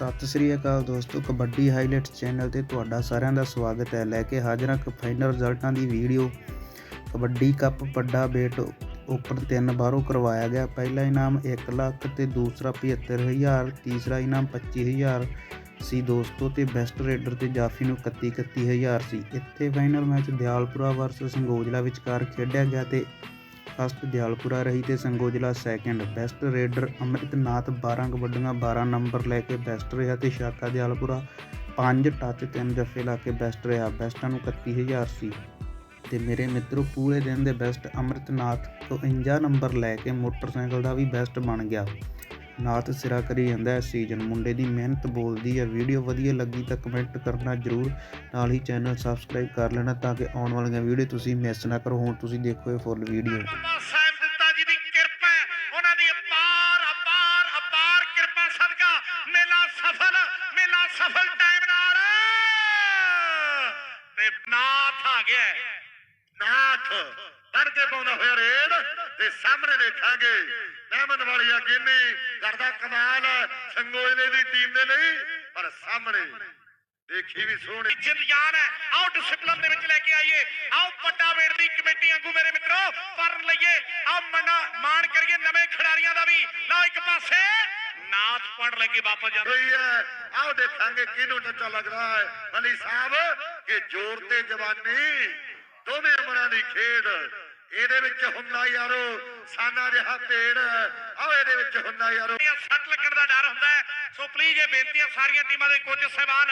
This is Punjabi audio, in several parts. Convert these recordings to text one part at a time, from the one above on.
ਸਤਿ ਸ੍ਰੀ ਅਕਾਲ ਦੋਸਤੋ, ਕਬੱਡੀ ਹਾਈਲਾਈਟਸ ਚੈਨਲ ਤੇ ਤੁਹਾਡਾ ਸਾਰਿਆਂ ਦਾ ਸਵਾਗਤ ਹੈ। ਲੈ ਕੇ ਹਾਜ਼ਰਾਂ ਇੱਕ ਫਾਈਨਲ ਰਿਜ਼ਲਟਾਂ ਦੀ ਵੀਡੀਓ ਕਬੱਡੀ ਕੱਪ ਵੱਡਾ ਬੇਟ ਉੱਪਰ ਤਿੰਨ ਬਾਹਰੋਂ ਕਰਵਾਇਆ ਗਿਆ। ਪਹਿਲਾ ਇਨਾਮ 1 ਲੱਖ ਤੇ ਦੂਸਰਾ 75000 ਤੀਸਰਾ ਇਨਾਮ 25000 ਸੀ ਦੋਸਤੋ ਤੇ ਬੈਸਟ ਰੇਡਰ ਤੇ ਜਾਫੀ ਨੂੰ 31 31000 ਸੀ। ਇੱਥੇ final match Dayalpura versus Sangojala ਵਿਚਕਾਰ ਖੇਡਿਆ ਗਿਆ ਤੇ ਫਸਟ ਦਿਆਲਪੁਰਾ ਰਹੀ ਤੇ Sangojala second best raider Amritnath 12 ਕਬੱਡੀਆਂ 12 ਨੰਬਰ ਲੈ ਕੇ ਬੈਸਟ ਰਿਹਾ ਤੇ ਸ਼ਾਕਾ ਦਿਆਲਪੁਰਾ 5 ਟੱਚ 3 ਜੱਫੇ ਲਾ ਕੇ ਬੈਸਟ ਰਿਹਾ ਬੈਸਟਾਂ ਨੂੰ 31000 ਸੀ। ਤੇ ਮੇਰੇ ਮਿੱਤਰੋ, ਪੂਰੇ ਦਿਨ ਦੇ ਬੈਸਟ ਅੰਮ੍ਰਿਤਨਾਥ 52 ਨੰਬਰ ਲੈ ਕੇ ਮੋਟਰਸਾਈਕਲ ਦਾ ਵੀ ਬੈਸਟ ਬਣ ਗਿਆ। ਨਾਥ ਸਿਰਾ ਕਰੀ ਜਾਂਦਾ ਹੈ ਸੀਜ਼ਨ ਮੁੰਡੇ ਦੀ ਮਿਹਨਤ ਬੋਲਦੀ ਹੈ। ਵੀਡੀਓ ਵਧੀਆ ਲੱਗੀ ਤਾਂ ਕਮੈਂਟ ਕਰਨਾ ਜਰੂਰ। ਨਾਲ ਹੀ ਚੈਨਲ ਸਬਸਕ੍ਰਾਈਬ ਕਰ ਲੈਣਾ ਤਾਂ ਕਿ ਆਉਣ ਵਾਲੀਆਂ ਵੀਡੀਓ ਤੁਸੀਂ ਮਿਸ ਨਾ ਕਰੋ। ਹੁਣ ਤੁਸੀਂ ਦੇਖੋ ਇਹ ਫੁੱਲ ਵੀਡੀਓ ਬਾਬਾ ਸਾਹਿਬ ਦਿੱਤਾ ਜੀ ਦੀ ਕਿਰਪਾ ਹੈ, ਉਹਨਾਂ ਦੀ ਅਪਾਰ ਅਪਾਰ ਅਪਾਰ ਕਿਰਪਾ ਸਦਕਾ। ਮੇਲਾ ਸਫਲ ਮੇਲਾ ਸਫਲ ਟਾਈਮ ਨਾਲ। ਤੇ ਨਾਥ ਆ ਗਿਆ ਹੈ। ਨਾਥ। ਬਣ ਕੇ ਪਾਉਂਦਾ ਹੋਇਆ ਰੇਡ ਤੇ ਸਾਹਮਣੇ ਦੇਖਾਂਗੇ। ਮਹਿਮਦ ਵਾਲੀਆ ਗਿੰਨੀ ਕਰਦਾ ਕਮਾਲ ਸੰਗੋਇਲੇ ਦੀ ਟੀਮ ਦੇ ਲਈ ਪਰ ਸਾਹਮਣੇ ਦੇਖੀ ਵੀ ਸੋਹਣੀ। ਜਿੰਦਿਆਨ ਹੈ। ਆਓ ਡਿਸਪਲਿਨ ਦੇ ਵਿੱਚ ਲੈ ਕੇ ਆਈਏ। ਆਓ ਪੱਟਾ ਵੇੜ ਦੀ ਕਮੇਟੀ ਵਾਂਗੂ ਮੇਰੇ ਮਿੱਤਰੋ ਪਰਨ ਲਈਏ। ਆਓ ਮੰਨਾ ਮਾਣ ਕਰੀਏ ਨਵੇਂ ਖਿਡਾਰੀਆਂ ਦਾ ਵੀ। ਲਓ ਇੱਕ ਪਾਸੇ ਨਾਥ ਪੜ ਲੈ ਕੇ ਵਾਪਸ ਜਾਂਦੇ। ਹੋਈ ਹੈ। ਆਓ ਦੇਖਾਂਗੇ ਕਿਹਨੂੰ ਟੱਚਾ ਲੱਗਦਾ ਹੈ। ਅਲੀ ਸਾਹਿਬ ਕਿ ਜ਼ੋਰ ਤੇ ਜਵਾਨੀ ਦੋਵੇਂ ਉਮਰਾਂ ਦੀ ਖੇਡ ਇਹਦੇ ਵਿੱਚ ਹੁੰਦਾ ਯਾਰੋ, ਸਾਨਾ ਜਿਹਾ ਭੇੜ। ਆਓ ਇਹਦੇ ਵਿੱਚ ਹੁੰਦਾ ਯਾਰੋ। ਸੱਟ ਲੱਗਣ ਦਾ ਡਰ ਹੁੰਦਾ ਸੋ ਪਲੀਜ਼ ਇਹ ਬੇਨਤੀਆਂ ਸਾਰੀਆਂ ਟੀਮਾਂ ਦੇ ਕੋਚ ਸਹਿਬਾਨ,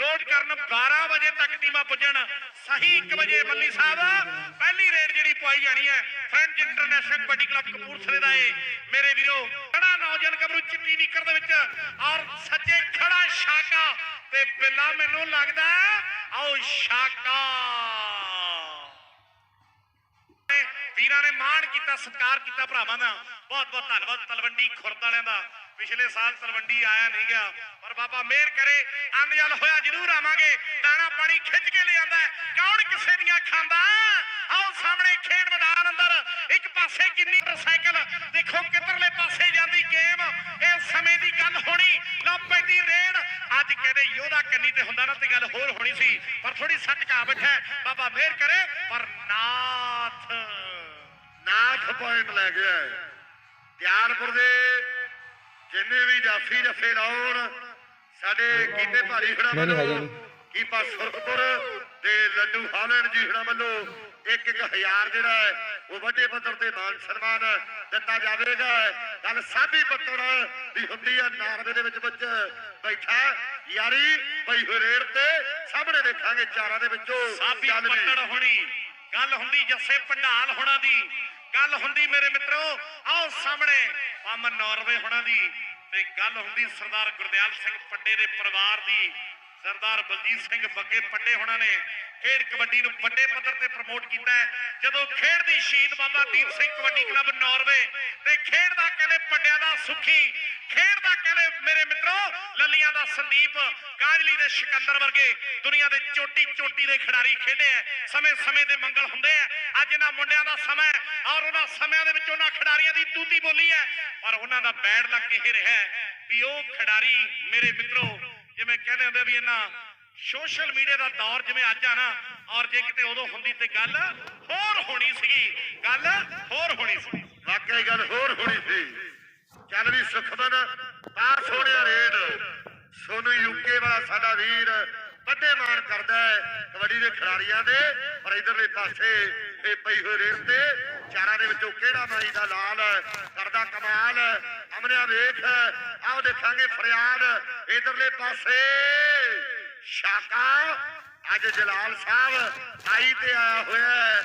ਨੋਟ ਕਰਨ 12 ਵਜੇ ਤੱਕ ਟੀਮਾਂ ਪੁੱਜਣ। ਸਹੀ 1 ਵਜੇ ਮੱਲੀ ਸਾਹਿਬ, ਪਹਿਲੀ ਰੇਡ ਜਿਹੜੀ ਪਵਾਈ ਜਾਣੀ ਹੈ ਫਰੈਂਚ ਇੰਟਰਨੈਸ਼ਨਲ ਕਬੱਡੀ ਕਲੱਬ ਕਪੂਰਥਲੇ ਦਾ ਏ। ਮੇਰੇ ਵੀਰੋ, ਖੜਾ ਨੌਜਵਾਨ ਕਬਰੂ ਚਿੱਟੀ ਨਿਕਰ ਦੇ ਵਿੱਚ, ਔਰ ਸੱਜੇ ਖੜਾ ਸ਼ਾਕਾ। ਤੇ ਬਿੱਲਾ ਮੈਨੂੰ ਲੱਗਦਾ, ਆਓ ਸ਼ਾਕਾ। ਵੀਰਾਂ ਨੇ ਮਾਣ ਕੀਤਾ, ਸਤਿਕਾਰ ਕੀਤਾ ਭਰਾਵਾਂ ਦਾ। ਬਹੁਤ ਬਹੁਤ ਧੰਨਵਾਦ ਤਲਵੰਡੀ ਖੁਰਦ ਵਾਲਿਆਂ ਦਾ। ਪਿਛਲੇ ਸਾਲ ਤਲਵੰਡੀ ਆਇਆ ਨਹੀਂ ਗਿਆ। ਪਰ ਬਾਬਾ ਮਿਹਰ ਕਰੇ ਅਨਜਲ ਹੋਇਆ ਜ਼ਰੂਰ ਆਵਾਂਗੇ। ਦਾਣਾ ਪਾਣੀ ਖਿੱਚ ਕੇ ਲਿਆਂਦਾ ਕੌਣ ਕਿਸੇ ਦੀਆਂ ਖਾਂਦਾ ਆਓ ਸਾਹਮਣੇ ਖੇਡ ਮੈਦਾਨ ਅੰਦਰ। ਇੱਕ ਪਾਸੇ ਕਿੰਨੀ ਮੋਟਰਸਾਈਕਲ, ਦੇਖੋ ਕਿੱਧਰਲੇ ਪਾਸੇ ਜਾਂਦੀ ਗੇਮ। ਇਹ ਸਮੇਂ ਦੀ ਗੱਲ ਹੋਣੀ, ਲਓ ਪੈਂਦੀ ਰੇਡ। ਅੱਜ ਕਹਿੰਦੇ ਯੋਧਾ ਕੰਨੀ ਤੇ ਹੁੰਦਾ ਨਾ ਤੇ ਗੱਲ ਹੋਰ ਹੋਣੀ ਸੀ। ਪਰ ਥੋੜੀ ਸੱਟ ਕਾ ਬੈਠਾ ਬਾਬਾ ਮਿਹਰ ਕਰੇ, ਪਰ ਨਾ ਪੁਆਇੰਟ ਲੈ ਗਿਆ ਹੈ। ਦਿਆਲਪੁਰ ਦੇ ਜਿੰਨੇ ਵੀ ਜਾਫੀ ਜਫੇ ਲਾਉਣ ਸਾਡੇ ਕੀਤੇ ਭਾਰੀ ਖੜਾ ਵੱਲੋਂ ਕੀਪਾ ਸੁਰਖਪੁਰ ਤੇ ਲੱਡੂ ਹਾਲੈਂਡ ਜੀ ਖੜਾ ਵੱਲੋਂ ਇੱਕ ਇੱਕ ਹਜ਼ਾਰ ਜਿਹੜਾ ਹੈ ਉਹ ਵੱਡੇ ਪੱਧਰ ਤੇ ਮਾਨ ਸਨਮਾਨ ਦਿੱਤਾ ਜਾਵੇਗਾ ਗੱਲ ਸਾਬੀ ਪੱਤਣ ਦੀ ਹੁੰਦੀ ਆ ਨਾਰਵੇ ਦੇ ਵਿੱਚ ਵਿੱਚ ਬੈਠਾ ਯਾਰੀ ਬਈ ਰੇਡ ਤੇ ਸਾਹਮਣੇ ਦੇਖਾਂਗੇ ਚਾਰਾਂ ਦੇ ਵਿੱਚੋਂ ਸਾਬੀ। ਪੱਤੜ ਹੋਣੀ ਗੱਲ ਹੁੰਦੀ ਜੱਸੇ ਪੰਡਾਲ ਹੋਣਾ ਦੀ ਗੱਲ ਹੁੰਦੀ ਮੇਰੇ ਮਿੱਤਰੋ, ਆਓ ਸਾਹਮਣੇ ਪੰਮ ਨਾਰਵੇ ਹੋਣਾ ਦੀ ਤੇ ਗੱਲ ਹੁੰਦੀ ਸਰਦਾਰ ਗੁਰਦਿਆਲ ਸਿੰਘ ਪੱਡੇ ਦੇ ਪਰਿਵਾਰ ਦੀ। ਸਰਦਾਰ ਬਲਜੀਤ ਸਿੰਘ ਬੱਗੇ ਪੱਡੇ ਹੋਣਾ ਨੇ ਖੇਡ ਕਬੱਡੀ ਨੂੰ ਵੱਡੇ ਪੱਧਰ ਤੇ ਪ੍ਰਮੋਟ ਕੀਤਾ ਜਦੋਂ ਖੇਡ ਦੀ ਸ਼ਹੀਦ ਬਾਬਾ ਦੀਪ ਸਿੰਘ ਕਬੱਡੀ ਕਲੱਬ ਨੌਰਵੇ ਤੇ ਖੇਡ ਦਾ ਕਹਿੰਦੇ ਪੱਡਿਆਂ ਦਾ ਸੁਖੀ, ਖੇਡ ਦਾ ਕਹਿੰਦੇ ਮੇਰੇ ਮਿੱਤਰੋ, ਲੱਲੀਆਂ ਦਾ ਸੰਦੀਪ, ਕਾਜਲੀ ਦੇ ਸਿਕੰਦਰ ਵਰਗੇ ਦੁਨੀਆ ਦੇ ਚੋਟੀ ਚੋਟੀ ਦੇ ਖਿਡਾਰੀ ਖੇਡੇ ਆ ਸਮੇਂ ਸਮੇਂ ਦੇ ਮੰਗਲ ਹੁੰਦੇ ਆ ਅੱਜ ਇਹਨਾਂ ਮੁੰਡਿਆਂ ਦਾ ਸਮਾਂ ਔਰ ਉਹਨਾਂ ਸਮਿਆਂ ਦੇ ਵਿੱਚ ਉਹਨਾਂ ਖਿਡਾਰੀਆਂ ਦੀ ਤੂਤੀ ਬੋਲੀ ਹੈ। ਪਰ ਉਹਨਾਂ ਦਾ ਬੈਡ ਲੱਗ ਇਹ ਰਿਹਾ ਵੀ ਉਹ ਖਿਡਾਰੀ ਮੇਰੇ ਮਿੱਤਰੋ, ਜਿਵੇਂ ਕਹਿੰਦੇ ਹੁੰਦੇ ਵੀ ਇਹਨਾਂ ਸੋਸ਼ਲ ਮੀਡੀਆ ਦਾ ਦੌਰ ਜਿਵੇਂ ਅੱਜ ਆ ਨਾ, ਔਰ ਜੇ ਕਿਤੇ ਉਦੋਂ ਹੁੰਦੀ ਤੇ ਗੱਲ ਹੋਰ ਹੋਣੀ ਸੀਗੀ, ਗੱਲ ਹੋਰ ਹੋਣੀ ਸੀ। ਵਾਕਈ ਗੱਲ ਹੋਰ ਹੋਣੀ ਸੀ। ਚੱਲ ਵੀ ਸੁਖਮਨ, ਪਾਸ ਹੋਣਿਆ ਰੇਡ। ਸੋਨੂੰ ਯੂਕੇ ਵਾਲਾ ਸਾਡਾ ਵੀਰ ਵੱਡੇ ਮਾਣ ਕਰਦਾ ਹੈ ਕਬੱਡੀ ਦੇ ਖਿਡਾਰੀਆਂ ਦੇ, ਪਰ ਇਧਰਲੇ ਪਾਸੇ ਇਹ ਪਈ ਹੋਈ ਰੇਲ ਤੇ। ਚਾਰਾਂ ਦੇ ਵਿੱਚੋਂ ਕਿਹੜਾ ਮਾਈ ਦਾ ਲਾਲ? ਕਰਦਾ ਕਮਾਲ। ਅਮਰਿਆ ਵੇਖ। ਆਓ ਦੇਖਾਂਗੇ ਫਰਿਆਦ ਇਧਰਲੇ ਪਾਸੇ। ਸ਼ਾਕਾ। ਅੱਜ ਜਲਾਲ ਸਾਹਿਬ ਆਈ ਤੇ ਆਇਆ ਹੋਇਆ